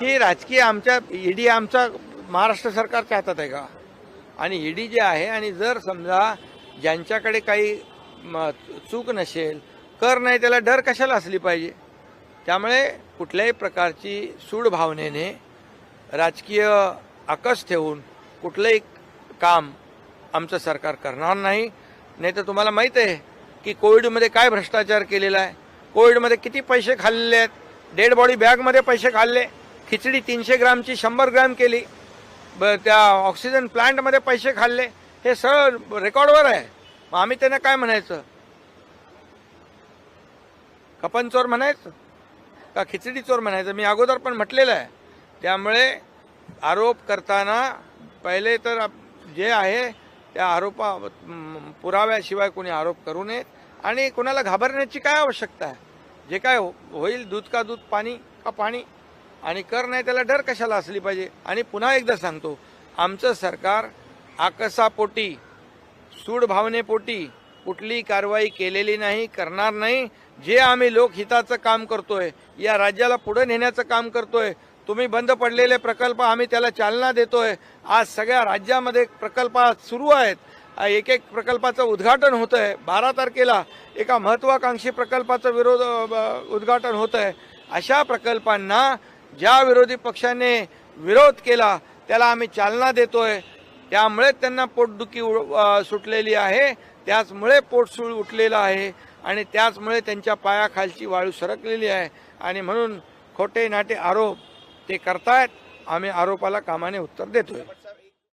ही राजकीय आमच्या ईडी आमचा महाराष्ट्र सरकारच्या हातात आहे का? आणि ईडी जे आहे आणि जर समजा ज्यांच्याकडे काही चूक नसेल कर नाही त्याला डर कशाला असली पाहिजे? त्यामुळे कुठल्याही प्रकारची सूड भावनेने राजकीय आकस ठेवून कुठलंही काम आमचं सरकार करणार नाही. नाही तर तुम्हाला माहीत आहे की कोविडमध्ये काय भ्रष्टाचार केलेला आहे? कोविडमध्ये किती पैसे खाल्लेले आहेत? डेड बॉडी बॅगमध्ये पैसे खाल्ले? खिचडी तीनशे ग्रामची शंभर ग्राम केली. ब त्या ऑक्सिजन प्लांटमध्ये पैसे खाल्ले. हे सगळं रेकॉर्डवर आहे. मग आम्ही त्यांना काय म्हणायचं? कपन चोर म्हणायचं? का खिचडी चोर म्हणायचं? मी अगोदर पण म्हटलेलं आहे. त्यामुळे आरोप करताना पहिले तर जे आहे त्या आरोपा पुराव्याशिवाय कोणी आरोप करू नयेत. आणि कोणाला घाबरण्याची काय आवश्यकता आहे? जे काय हो- होईल दूध का दूध पाणी का पाणी? आणि कर नाही त्याला डर कशाला असली पाहिजे? आणि पुन्हा एकदा सांगतो आमचं सरकार आकसापोटी सूड भावनेपोटी कुठली कारवाई केलेली नाही करणार नाही. जे आम्ही लोकहिताचं काम करतोय या राज्याला पुढे नेण्याचं काम करतोय तुम्ही बंद पडलेले प्रकल्प आम्ही त्याला चालना देतोय. आज सगळ्या राज्यामध्ये प्रकल्प आज सुरू आहेत. एक एक प्रकल्पाचं उद्घाटन होतं आहे बारा तारखेला एका महत्वाकांक्षी प्रकल्पाचं विरोध उद्घाटन होतं आहे अशा प्रकल्पांना ज्या विरोधी पक्षाने विरोध केला त्याला आम्ही चालना देतोय. त्यामुळे त्यांना पोटदुखी उ- सुटलेली आहे. त्याचमुळे पोटसूळ उठलेलं आहे आणि त्याचमुळे त्यांच्या पायाखालची वाळू सरकलेली आहे. आणि म्हणून खोटे नाटे आरोप ते करतायत. आम्ही आरोपाला कामाने उत्तर देतोय.